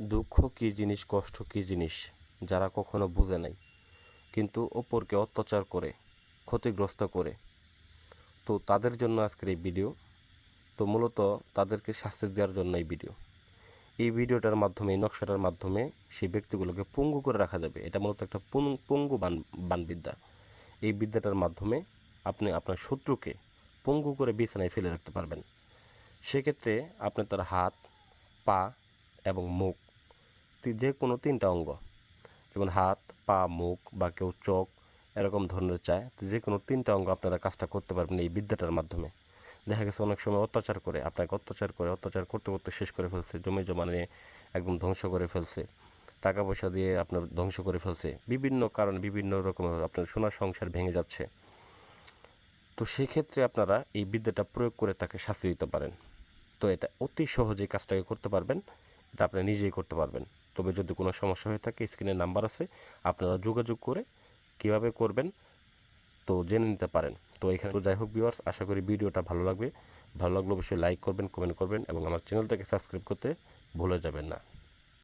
দুঃখ কী জিনিস, কষ্ট কী জিনিস, যারা কখনো বুঝে নাই, কিন্তু অপরকে অত্যাচার করে, ক্ষতিগ্রস্ত করে। তো তাদের জন্য আজকের এই ভিডিও। তো মূলত তাদেরকে শাস্তি দেওয়ার জন্য এই ভিডিও। এই ভিডিওটার মাধ্যমে, এই নকশাটার মাধ্যমে সেই ব্যক্তিগুলোকে পঙ্গু করে রাখা যাবে। এটা মূলত একটা পঙ্গু বান, বানবিদ্যা। এই বিদ্যাটার মাধ্যমে আপনি আপনার শত্রুকে পঙ্গু করে বিছানায় ফেলে রাখতে পারবেন। সেক্ষেত্রে আপনি তার হাত, পা এবং মুখ যে কোনো তিনটা অঙ্গ, যেমন হাত, পা, মুখ বা কেউ চোখ, এরকম ধরনের চায়, তো যে কোনো তিনটা অঙ্গ আপনারা কাজটা করতে পারবেন এই বিদ্যাটার মাধ্যমে। দেখা গেছে অনেক সময় অত্যাচার করে, আপনাকে অত্যাচার করে, অত্যাচার করতে করতে শেষ করে ফেলছে, জমি জমা নিয়ে একদম ধ্বংস করে ফেলছে, টাকা পয়সা দিয়ে আপনার ধ্বংস করে ফেলছে, বিভিন্ন কারণে বিভিন্ন রকম আপনার সোনার সংসার ভেঙে যাচ্ছে। তো সেক্ষেত্রে আপনারা এই বিদ্যাটা প্রয়োগ করে তাকে শাস্তি দিতে পারেন। তো এটা অতি সহজেই কাজটাকে করতে পারবেন, এটা আপনি নিজেই করতে পারবেন। তবে যদি কোনো সমস্যা হয়ে থাকে, স্ক্রিনে নাম্বার আছে, আপনারা যোগাযোগ করে কীভাবে করবেন তো জেনে নিতে পারেন। তো এখানে যাই হোক ভিউয়ার্স আশা করি ভিডিওটা ভালো লাগবে। ভালো লাগলে অবশ্যই লাইক করবেন কমেন্ট করবেন এবং আমার চ্যানেলটাকে সাবস্ক্রাইব করতে ভুলে যাবেন না।